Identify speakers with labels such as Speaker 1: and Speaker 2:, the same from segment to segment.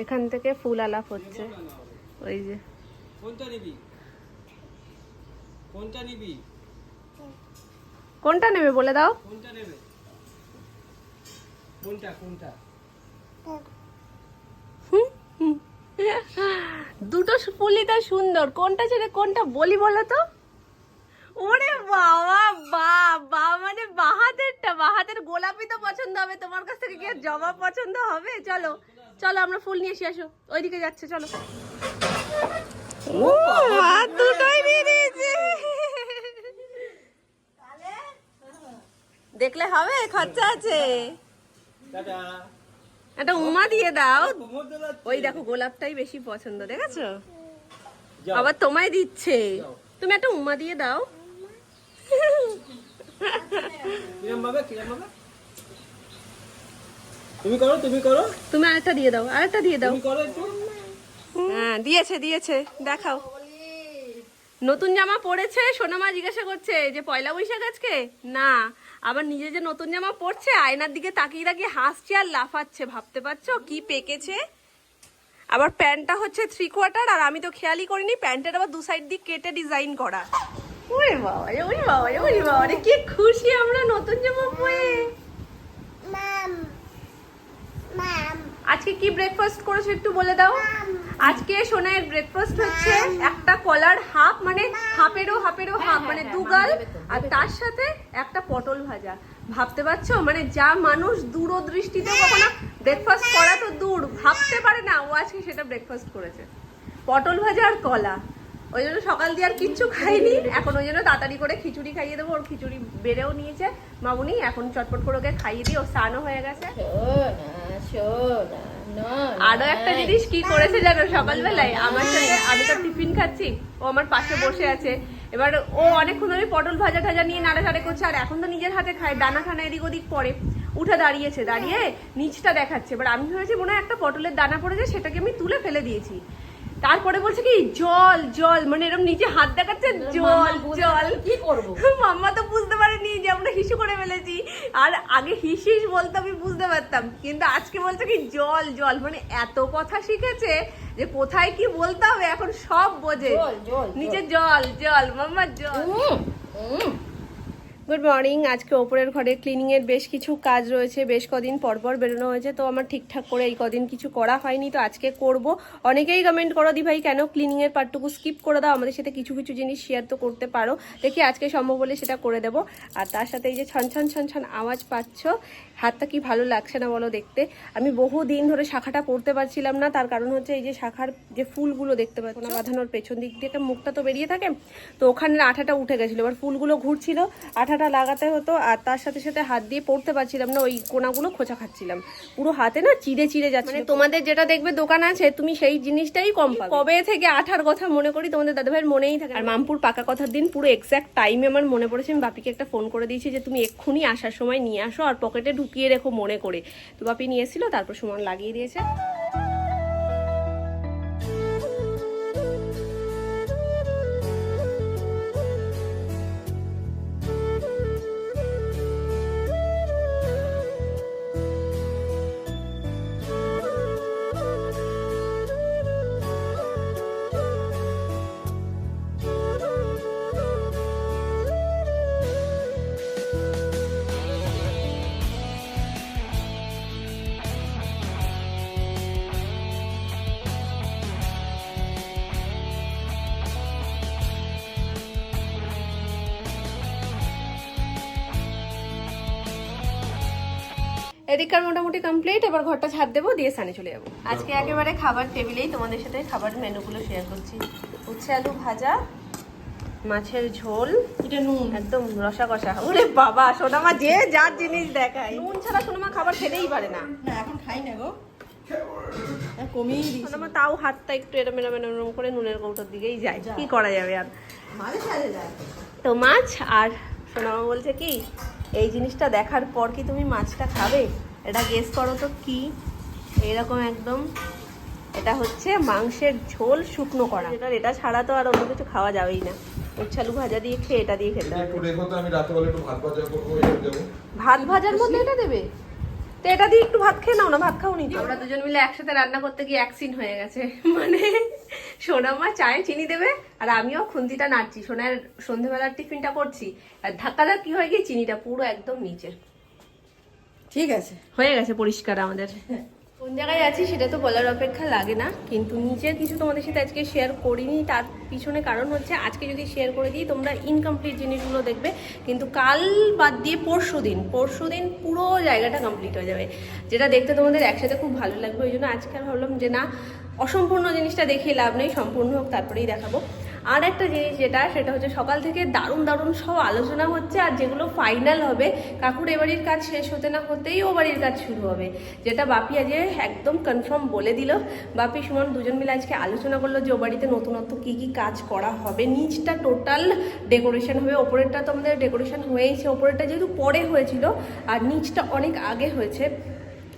Speaker 1: এখান থেকে ফুল আলাপ হচ্ছে। ওই যে।
Speaker 2: কোনটা নিবি? কোনটা নিবি?
Speaker 1: কোনটা নেবে বলে দাও।
Speaker 2: কোনটা নেবে? কোনটা কোনটা?
Speaker 1: দুটো ফুলই তো সুন্দর। কোনটা ছেড়ে কোনটা বলি বলো তো? ওরে বাবা বা বা মানে বাহাতেরটা বাহাতের গোলাপি তো পছন্দ হবে তোমার কাছ থেকে কি আর জবা পছন্দ হবে? চলো চলো আমরা ফুল নিয়ে এসে আসো ওইদিকে যাচ্ছে চলো। ও মা, দুটোই দিয়ে দিয়েছে। দেখলে হবে খরচা আছে। একটা উমা দিয়ে দাও। ওই দেখো গোলাপটাই বেশি পছন্দ দেখেছ? আবার তোমায় দিচ্ছে। তুমি একটা উমা দিয়ে দাও
Speaker 2: কিরম ভাবে কিরম ভাবে তুমি করো তুমি করো।
Speaker 1: তুমি আরেকটা দিয়ে দাও আরেকটা দিয়ে দাও। হ্যাঁ দিয়েছে দিয়েছে দেখাও। নতুন জামা পরেছে সোনামা জিজ্ঞাসা করছে যে পয়লা বৈশাখ আজকে? না আবার নিজে যে নতুন জামা পরছে আয়নার দিকে তাকিয়ে তাকিয়ে হাসছে আর লাফাচ্ছে। ভাবতে পারছ কি পেকেছে? আবার প্যান্টটা হচ্ছে থ্রি কোয়ার্টার আর আমি তো খেয়ালই করিনি প্যান্টের আবার দু সাইড দিয়ে কেটে ডিজাইন করা। ওরে বাবা রে, ওরে বাবা রে, ওরে বাবা রে, কি খুশি আমরা নতুন জামা পরে? আজকে কি ব্রেকফাস্ট করেছ একটু বলে দাও? আজকে সোনাইয়ের ব্রেকফাস্ট হচ্ছে একটা কলার হাফ মানে হাফেরও হাফেরও হাফ মানে দুগাল আর তার সাথে একটা পটল ভাজা। ভাবতে পারছ? মানে যা মানুষ দূরদৃষ্টিতে কখনো ব্রেকফাস্ট করা তো দূর ভাবতে পারে না ও আজকে সেটা ব্রেকফাস্ট করেছে। পটল ভাজা আর কলা। ওই জন্য সকাল দিয়ে আর কিচ্ছু খাইনি। এখন ওই জন্য তাড়াতাড়ি করে খিচুড়ি খাইয়ে দেবো। ওর খিচুড়ি বেড়েও নিয়েছে মামুনি। এখন চটপট করে ওকে খাইয়ে দিই। ও স্নানও হয়ে গেছে। আরও একটা জিনিস কি করেছে জানো সকালবেলায়? আমার সাথে আমি তো টিফিন খাচ্ছি। ও আমার পাশে বসে আছে। এবার ও অনেকক্ষণ ধরে পটল ভাজা টাজা নিয়ে নাড়াচাড়া করছে। আর এখন তো নিজের হাতে খায়। দানা খানা এদিক ওদিক পরে। উঠে দাঁড়িয়েছে। দাঁড়িয়ে নিচটা দেখাচ্ছে। এবার আমি ভেবেছি মনে হয় একটা পটলের দানা পড়েছে। সেটাকে আমি তুলে ফেলে দিয়েছি। তারপরে বলছে কি জল জল মানে এরকম নিচে হাত দেখাচ্ছে জল জল।
Speaker 3: কি করব?
Speaker 1: মাম্মা তো বুঝতে পারেনি যে আমরা হিসু করে ফেলেছি। আর আগে হিস হিস বলতে আমি বুঝতে পারতাম। কিন্তু আজকে বলছে কি জল জল মানে এত কথা শিখেছে যে কোথায় কি বলতে হবে এখন সব বোঝে।
Speaker 3: জল, জল,
Speaker 1: নিচে জল জল মাম্মা জল। গুড মর্নিং আজকে ওপরের ঘরে ক্লিনিংয়ের বেশ কিছু কাজ রয়েছে বেশ কদিন পর পর বেরোনো হয়েছে তো আমার ঠিকঠাক করে এই কদিন কিছু করা হয়নি তো আজকে করব। অনেকেই কমেন্ট করো দি ভাই কেন ক্লিনিংয়ের পার্টটুকু স্কিপ করে দাও? আমাদের সাথে কিছু কিছু জিনিস শেয়ার তো করতে পারো। দেখি আজকে সম্ভব হলে সেটা করে দেবো। আর তার সাথে এই যে ছন ছন ছন ছন আওয়াজ পাচ্ছ হাতটা কি ভালো লাগছে না বলো দেখতে? আমি বহু দিন ধরে শাখাটা পড়তে পারছিলাম না তার কারণ হচ্ছে এই যে শাখার যে ফুলগুলো দেখতে পাচ্ছ না বাঁধানোর পেছন দিক থেকে মুখটা তো বেরিয়ে থাকে তো ওখানে আঠাটা উঠে গেছিল এবার ফুলগুলো ঘুরছিল আঠাটা লাগাতে হতো আর তার সাথে সাথে হাত দিয়ে পড়তে পারছিলাম না ওই কোনাগুলো খোঁচা খাচ্ছিলাম। পুরো হাতে না চিড়ে চিড়ে যাচ্ছে মানে তোমাদের যেটা দেখবে দোকান আছে তুমি সেই জিনিসটাই কম পাবে। কবে থেকে আঠার কথা মনে করি তোমাদের দাদাভাইয়ের মনেই থাকে আর মামপুর পাকা কথার দিন পুরো এক্স্যাক্ট টাইমে আমার মনে পড়েছে আমি বাপিকে একটা ফোন করে দিয়েছি যে তুমি এক্ষুনি আসার সময় নিয়ে আসো আর পকেটে ঢুকিয়ে রেখো মনে করে। তো বাপি নিয়ে এসেছিল তারপর সুমন লাগিয়ে দিয়েছে। এদিককার মোটামুটি কমপ্লিট এবার ঘরটা ছাদ দেবো দিয়ে সানে চলে যাব। আজকে একেবারে খাবার টেবিলেই তোমাদের সাথে খাবার মেনুগুলো শেয়ার করছি। উচ্ছে আলু ভাজা মাছের ঝোল
Speaker 3: এটা নুন।
Speaker 1: একদম রসা কষা। ওরে বাবা সোনামা যে যার জিনিস দেখায়। নুন ছাড়া সোনামা খাবার খেতেই পারে না।
Speaker 3: না এখন খাই না গো। কমিয়ে দিই
Speaker 1: সোনামা তাও হাতটা একটু এরম এরম এরম করে নুনের কৌটোর দিকেই যায়। কি করা যাবে আর? তো মাছ আর সোনামা বলছে কি? এই জিনিসটা দেখার পর কি তুমি মাছটা খাবে? এটা গেস করো তো কি? এরকম একদম। এটা হচ্ছে মাংসের ঝোল শুকনো করা। এটা এটা ছাড়া তো আর অন্য কিছু খাওয়া যাবেই না। উচ্ছালু ভাজা দিয়ে খেয়ে এটা দিয়ে খেতে হবে।
Speaker 4: একটু রেখো তো আমি রাতে বেলা একটু ভাত ভাজা করব এটা দেবো।
Speaker 1: ভাত ভাজার মধ্যে এটা দেবে? তো এটা দিয়ে একটু ভাত খেয়ে নাও না ভাত খাও নি আমরা দুজন মিলে একসাথে রান্না করতে গিয়ে এক সিন হয়ে গেছে। মানে সোনামা চায়ে চিনি দেবে আর আমিও খুন্তিটা নাড়ছি। সোনার সন্ধেবেলার টিফিনটা করছি আর ধাক্কা ধাক্কি হয়ে গিয়ে চিনিটা পুরো একদম নিচে।
Speaker 3: ঠিক আছে।
Speaker 1: হয়ে গেছে পরিষ্কার আমাদের। কোন জায়গায় আছি সেটা তো বলার অপেক্ষা লাগে না কিন্তু নিচের কিছু তোমাদের সাথে আজকে শেয়ার করিনি তার পিছনে কারণ হচ্ছে আজকে যদি শেয়ার করে দিই তোমরা ইনকমপ্লিট জিনিসগুলো দেখবে কিন্তু কাল বাদ দিয়ে পরশু দিন পরশু দিন পুরো জায়গাটা কমপ্লিট হয়ে যাবে। যেটা দেখতে তোমাদের একসাথে খুব ভালো লাগবে ওই জন্য আজকে ভাবলাম যে না অসম্পূর্ণ জিনিসটা দেখিয়ে লাভ নেই, সম্পূর্ণ হোক, তারপরেই দেখাবো। আর একটা জিনিস যেটা, সেটা হচ্ছে সকাল থেকে দারুণ দারুণ সব আলোচনা হচ্ছে, আর যেগুলো ফাইনাল হবে, কাকুর এ বাড়ির কাজ শেষ হতে না হতেই ও বাড়ির কাজ শুরু হবে। যেটা বাপি আজকে একদম কনফার্ম বলে দিল। বাপি, সুমন দুজন মিলে আজকে আলোচনা করল যে ও বাড়িতে নতুনত্ব কী কী কাজ করা হবে। নিচটা টোটাল ডেকোরেশন হবে, ওপরেরটা তো আমাদের ডেকোরেশন হয়েইছে, ওপরেরটা যেহেতু পরে হয়েছিল, আর নিচটা অনেক আগে হয়েছে।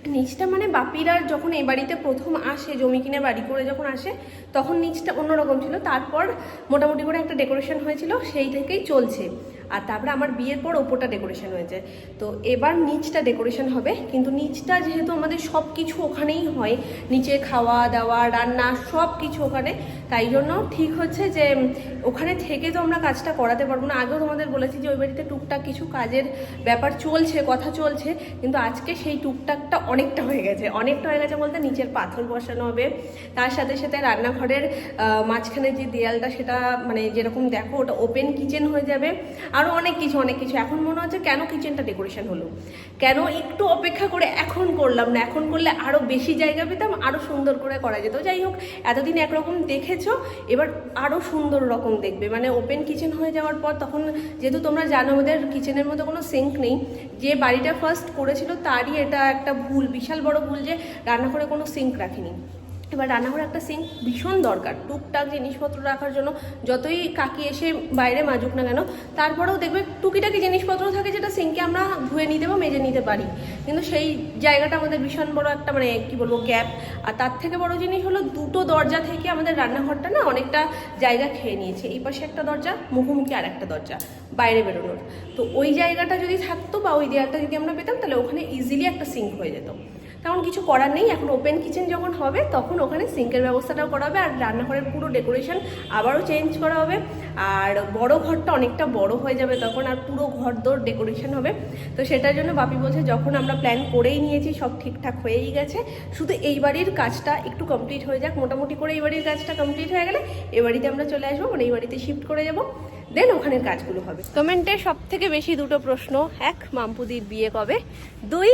Speaker 1: নিচটা মানে বাপিরা যখন এই বাড়িতে প্রথম আসে, জমি কিনে বাড়ি করে যখন আসে, তখন নিচটা অন্যরকম ছিল। তারপর মোটামুটি করে একটা ডেকোরেশন হয়েছিল, সেই থেকেই চলছে। আর তারপরে আমার বিয়ের পর ওপরটা ডেকোরেশন হয়েছে। তো এবার নিচটা ডেকোরেশন হবে, কিন্তু নিচটা যেহেতু আমাদের সব কিছু ওখানেই হয়। নিচে খাওয়া দাওয়া রান্না সব কিছু ওখানে। তাই জন্য ঠিক হচ্ছে যে ওখানে থেকে তো আমরা কাজটা করাতে পারব না। আগেও তোমাদের বলেছি যে, ওই বাড়িতে টুকটাক কিছু কাজের ব্যাপার চলছে, কথা চলছে, কিন্তু আজকে সেই টুকটাকটা অনেকটা হয়ে গেছে। অনেকটা হয়ে গেছে বলতে নিচের পাথর বসানো হবে, তার সাথে সাথে রান্নাঘরের মাঝখানে যে দেয়ালটা সেটা মানে যেরকম দেখো, ওটা ওপেন কিচেন হয়ে যাবে। আরও অনেক কিছু অনেক কিছু। এখন মনে হচ্ছে কেন কিচেনটা ডেকোরেশন হলো? কেন একটু অপেক্ষা করে এখন করলাম না? এখন করলে আরও বেশি জায়গা পেতাম আরও সুন্দর করে করা যেত। যাই হোক, এতদিন একরকম দেখেছ? এবার আরও সুন্দর রকম দেখবে। মানে ওপেন কিচেন হয়ে যাওয়ার পর তখন যেহেতু তোমরা জানো আমাদের কিচেনের মতো কোনো সিঙ্ক নেই, যে বাড়িটা ফার্স্ট করেছিল তারই এটা একটা ভুল, বিশাল বড় ভুল যে রান্না করে কোনো সিঙ্ক রাখিনি। এবার রান্নাঘরে একটা সিঙ্ক ভীষণ দরকার। টুকটাক জিনিসপত্র রাখার জন্য যতই কাকি এসে বাইরে মাজুক না কেন, তারপরেও দেখবে টুকিটাকি জিনিসপত্র থাকে যেটা সিঙ্কে আমরা ধুয়ে নিতে বা মেজে নিতে পারি। কিন্তু সেই জায়গাটা আমাদের ভীষণ বড় একটা মানে কি বলব গ্যাপ আর তার থেকে বড় জিনিস হলো দুটো দরজা থেকে আমাদের রান্নাঘরটা না অনেকটা জায়গা খেয়ে নিয়েছে। এই পাশে একটা দরজা, মুখোমুখি আর একটা দরজা, বাইরে বেরোনোর। তো ওই জায়গাটা যদি থাকতো বা ওই দেয়ালটা যদি আমরা পেতাম, তাহলে ওখানে ইজিলি একটা সিঙ্ক হয়ে যেত। তেমন কিছু করার নেই, এখন ওপেন কিচেন যখন হবে, তখন ওখানে সিঙ্কের ব্যবস্থাটাও করা হবে, আর রান্নাঘরের পুরো ডেকোরেশন আবারও চেঞ্জ করা হবে, আর বড় ঘরটা অনেকটা বড় হয়ে যাবে তখন, আর পুরো ঘর দোর ডেকোরেশন হবে। তো সেটার জন্য বাপি বলছে, যখন আমরা প্ল্যান করেই নিয়েছি, সব ঠিকঠাক হয়েই গেছে, শুধু এই বাড়ির কাজটা একটু কমপ্লিট হয়ে যাক, মোটামুটি করে এই বাড়ির কাজটা কমপ্লিট হয়ে গেলে এ বাড়িতে আমরা চলে আসব মানে এই বাড়িতে শিফট করে যাব দেন ওখানের কাজগুলো হবে। কমেন্টে সব থেকে বেশি দুটো প্রশ্ন, এক, মামপুদির বিয়ে কবে? দুই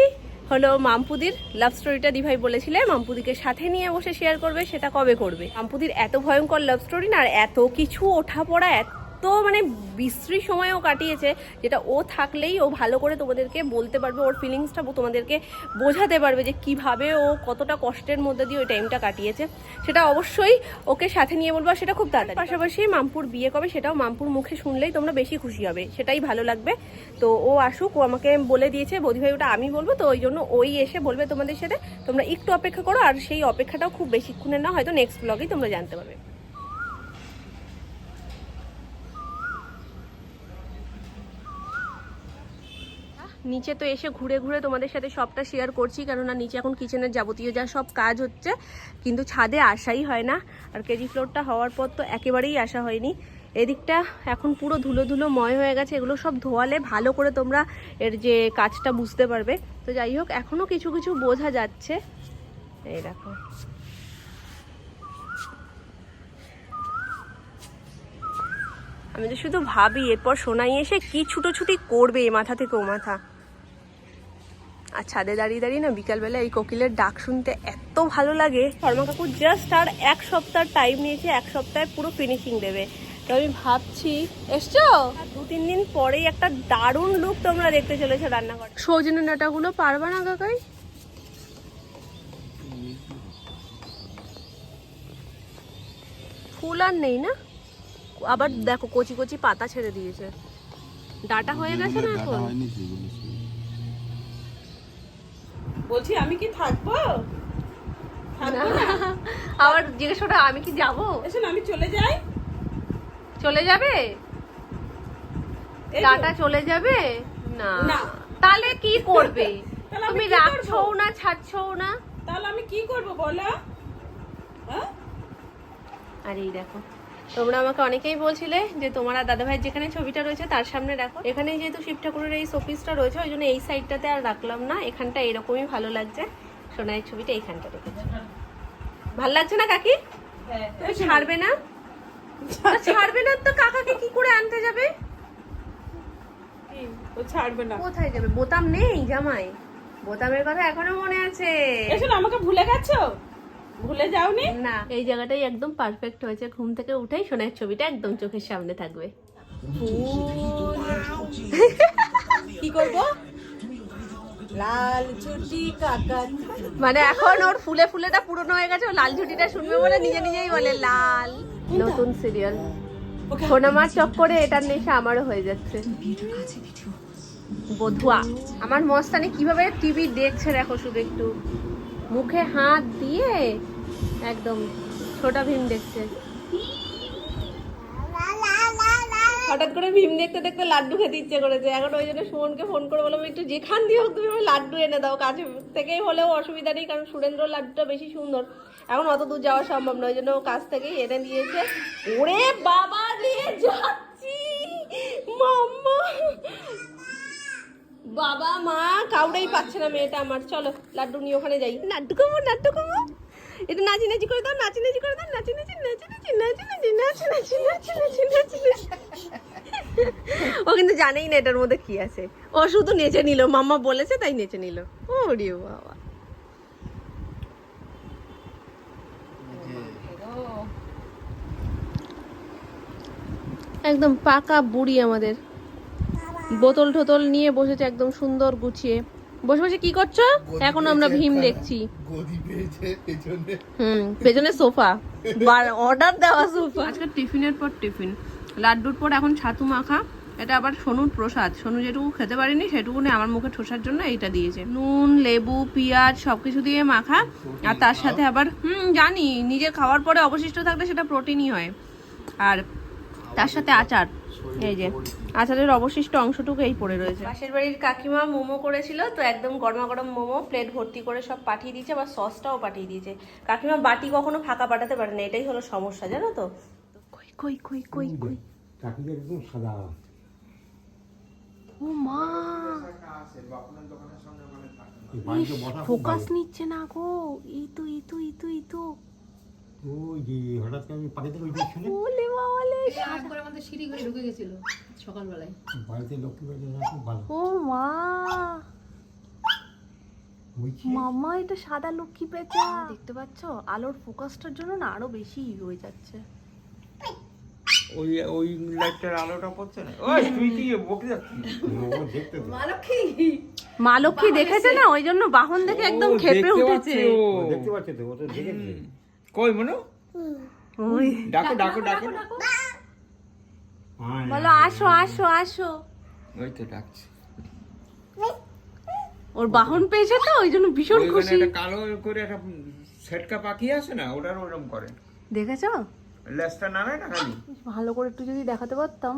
Speaker 1: হলো মামপুদির লাভ স্টোরিটা দিভাই বলেছিলেন মামপুদিকে সাথে নিয়ে বসে শেয়ার করবে, সেটা কবে করবে? মামপুদির এত ভয়ঙ্কর লাভ স্টোরি না, আর এত কিছু ওঠা পড়া, এত মানে বিশ্রী সময়ও কাটিয়েছে যেটা ও থাকলেই ও ভালো করে তোমাদেরকে বলতে পারবে, ওর ফিলিংসটা তোমাদেরকে বোঝাতে পারবে যে কীভাবে ও কতটা কষ্টের মধ্যে দিয়ে ওই টাইমটা কাটিয়েছে। সেটা অবশ্যই ওকে সাথে নিয়ে বলব সেটা খুব তাড়াতাড়ি। পাশাপাশি মামপুর বিয়ে কবে সেটাও মামপুর মুখে শুনলেই তোমরা বেশি খুশি হবে, সেটাই ভালো লাগবে। তো ও আসুক, ও আমাকে বলে দিয়েছে বৌদি ওটা আমি বলব, তো ওই জন্য ওই এসে বলবে তোমাদের সাথে। তোমরা একটু অপেক্ষা করো, আর সেই অপেক্ষাটাও খুব বেশিক্ষণের না, হয়তো নেক্সট ব্লগেই তোমরা জানতে পারবে। নিচে তো এসে ঘুরে ঘুরে তোমাদের সাথে সবটা শেয়ার করছি, কেননা নিচে এখন কিচেনের যাবতীয় যা সব কাজ হচ্ছে, কিন্তু ছাদে আসাই হয় না। আর কেজি ফ্লোরটা হওয়ার পর তো একেবারেই আসা হয়নি। এদিকটা এখন পুরো ধুলো ধুলো ময় হয়ে গেছে, এগুলো সব ধোয়ালে ভালো করে তোমরা এর যে কাজটা বুঝতে পারবে। তো যাই হোক এখনও কিছু কিছু বোঝা যাচ্ছে। এই দেখো। আমি তো শুধু ভাবি, এরপর সোনাই এসে কি ছুটোছুটি করবে এ মাথা থেকে ও মাথা। আর ছাদে দাঁড়িয়ে দাঁড়িয়ে না বিকালবেলা এই কোকিলের ডাক শুনতে এত ভালো লাগে। শর্মা কাকু জাস্ট আর এক সপ্তাহ টাইম নিয়েছে এক সপ্তাহে পুরো ফিনিশিং দেবে। তো আমি ভাবছি এসছো? দু তিন দিন পরেই একটা দারুণ লুক তোমরা দেখতে চলেছো রান্নাঘর। সজনে ডাঁটাগুলো পারবা না কাকাই? ফুল আর নেই না? আবার দেখো কচি কচি পাতা ছেড়ে দিয়েছে। ডাটা হয়ে গেছে না এখন?
Speaker 3: বলছি আমি কি থাকব?
Speaker 1: আবার জিজ্ঞেস আমি কি যাব?
Speaker 3: আমি চলে যাই।
Speaker 1: চলে যাবে। ডাটা চলে যাবে? না।
Speaker 3: না।
Speaker 1: তাহলে কি করবে? তুমি রাখছো না ছাড়ছো না?
Speaker 3: তাহলে আমি কি করব বলো? হ্যাঁ?
Speaker 1: আর এই দেখো। তোমরা আমাকে অনেকেই বলছিলে যে তোমার আর দাদাভাইয়ের যেখানে ছবিটা রয়েছে তার সামনে রাখো এখানে যেহেতু শিব ঠাকুরের এই শোপিসটা রয়েছে ওই জন্য এই সাইডটাতে আর রাখলাম না। এখানটা এরকমই ভালো লাগছে। সোনাইয়ের ছবিটা এইখানটা রেখেছি ভালো লাগছে না কাকি?
Speaker 3: হ্যাঁ।
Speaker 1: তুমি ছাড়বে না? ছাড়বে না তো কাকাকে কি করে আনতে যাবে?
Speaker 3: ও ছাড়বে না।
Speaker 1: কোথায় যাবে? বোতাম নেই জামাই। বোতামের কথা এখনও মনে আছে।
Speaker 3: এসো আমাকে ভুলে গেছো? ভুলে যাওনি?
Speaker 1: না। এই জায়গাটাই একদম পারফেক্ট হয়েছে। ঘুম থেকে উঠেই সোনার ছবিটা একদম চোখের সামনে থাকবে।
Speaker 3: কি করব? লাল ছুটি কাকা।
Speaker 1: মানে এখন ওর ফুলে ফুলেটা পুরনো হয়ে গেছে ও লাল ঝুটিটা শুনবে বলে নিজে নিজেই বলে লাল। নতুন সিরিয়াল সোনামার চক্করে এটার নেশা আমারও হয়ে যাচ্ছে। বধুয়া আমার মস্তানি কীভাবে টিভি দেখছে দেখো শুধু একটু। মুখে হাত দিয়ে একদম ছোটা ভীম দেখছে। হঠাৎ করে ভীম দেখতে দেখতে লাড্ডু খেতে ইচ্ছে করেছে। এখন ওই জন্য সুমনকে ফোন করে বললাম একটু যেখান দিয়ে হোক তুমি আমায় লাড্ডু এনে দাও। কাছে থেকেই হলেও অসুবিধা নেই কারণ সুরেন্দ্র লাড্ডুটা বেশি সুন্দর। এখন অত দূর যাওয়া সম্ভব নয় ওই জন্য ও কাছ থেকেই এনে দিয়েছে। ওরে বাবা নিয়ে যাচ্ছি। মাম্মা। বাবা মা কাউরেই পাচ্ছে না মেয়েটা আমার। চলো লাড্ডু নিয়ে ওখানে যাই। লাড্ডু কমো লাড্ডু কমো। একটু নাচি নাচি করে দাও নাচি নাচি করে দাও নাচি নাচি নাচি নাচি নাচি নাচি নাচি নাচি নাচি। নাচি নাচি ও কিন্তু জানেই না এটার মধ্যে কি আছে। ও শুধু নেচে নিল, মাম্মা বলেছে তাই নেচে নিল। ও রে বাবা। একদম পাকা বুড়ি আমাদের। বোতল টোতল নিয়ে বসেছে একদম সুন্দর গুছিয়ে। বসে বসে কি করছ? এখন আমরা ভীম দেখছি।
Speaker 4: পেছনে।
Speaker 1: হুম পেছনে সোফা। অর্ডার দেওয়া সোফা। আজকে টিফিনের পর টিফিন। লাড্ডুর পর এখন ছাতু মাখা। এটা আবার সোনুর প্রসাদ। সোনু যেটুকু খেতে পারিনি সেটুকু আমার মুখে ঠোসার জন্য এইটা দিয়েছে। নুন লেবু পেঁয়াজ সবকিছু দিয়ে মাখা। আর তার সাথে আবার হুম জানি নিজে খাওয়ার পরে অবশিষ্ট থাকলে সেটা প্রোটিনই হয়। আর তার সাথে আচার। এই যে আচারের অবশিষ্ট অংশটুকু এই পড়ে রয়েছে। পাশের বাড়ির কাকিমা মোমো করেছিল তো একদম গরমা গরম মোমো প্লেট ভর্তি করে সব পাঠিয়ে দিয়েছে আবার সসটাও পাঠিয়ে দিয়েছে। কাকিমা বাটি কখনো ফাঁকা পাঠাতে পারে না এটাই হলো সমস্যা জানো তো? কই কই কই কই কই?
Speaker 4: চাকরিটা একদম সাদা
Speaker 1: ও মা! ফোকাস নিচ্ছে না গো। এই তো এই তো এই তো এই তো।
Speaker 4: ওই যে হঠাৎ করে ওই
Speaker 1: ওলে
Speaker 5: একবার আমাদের সিঁড়ি ঘরে ঢুকে গেছিল সকালবেলায়।
Speaker 4: বাড়িতে লক্ষ্মী ভালো।
Speaker 1: ও মা। মামা এটা সাদা লক্ষ্মী পেঁচা। দেখতে পাচ্ছ? আলোর ফোকাসটার জন্য না আরও বেশি হয়ে যাচ্ছে।
Speaker 2: ওই ওই লাইটটার আলোটা পড়ছে না? ওই তুই কি বকে যাচ্ছিস?
Speaker 4: ও দেখতে তো।
Speaker 1: মা লক্ষ্মী। দেখেছে না? ওই জন্য বাহন দেখে একদম খেপে উঠেছে।
Speaker 4: দেখতে পাচ্ছে তো ও তো দেখেছে।
Speaker 2: কই মনো?
Speaker 1: ওই।
Speaker 2: ডাকো ডাকো ডাকো
Speaker 4: হ্যাঁ,
Speaker 1: বলো আসো আসো আসো।
Speaker 2: ওই তো ডাকছে।
Speaker 1: ওর বাহন পেয়েছে তো ওই জন্য ভীষণ খুশি।
Speaker 2: কালো করে একটা সেটকা পাখি আছে না ওটার ওরকম করে।
Speaker 1: দেখেছ?
Speaker 2: লেজটা নামে না খালি?
Speaker 1: ভালো করে একটু যদি দেখাতে পারতাম।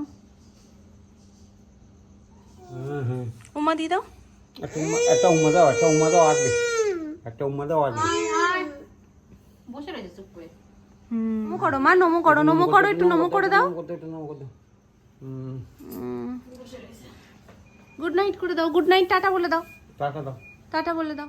Speaker 1: উমা দি দাও।
Speaker 4: একটা উম্মা দাও একটা উম্মা দাও আসবে একটা উম্মা দাও আসবে
Speaker 5: বসে রয়েছে চুপ করে।
Speaker 1: নমো করো মা নমো করো নমো করো একটু নমো করে দাও। গুড নাইট করে দাও গুড নাইট টাটা বলে দাও।
Speaker 4: টাটা দাও।
Speaker 1: টাটা বলে দাও।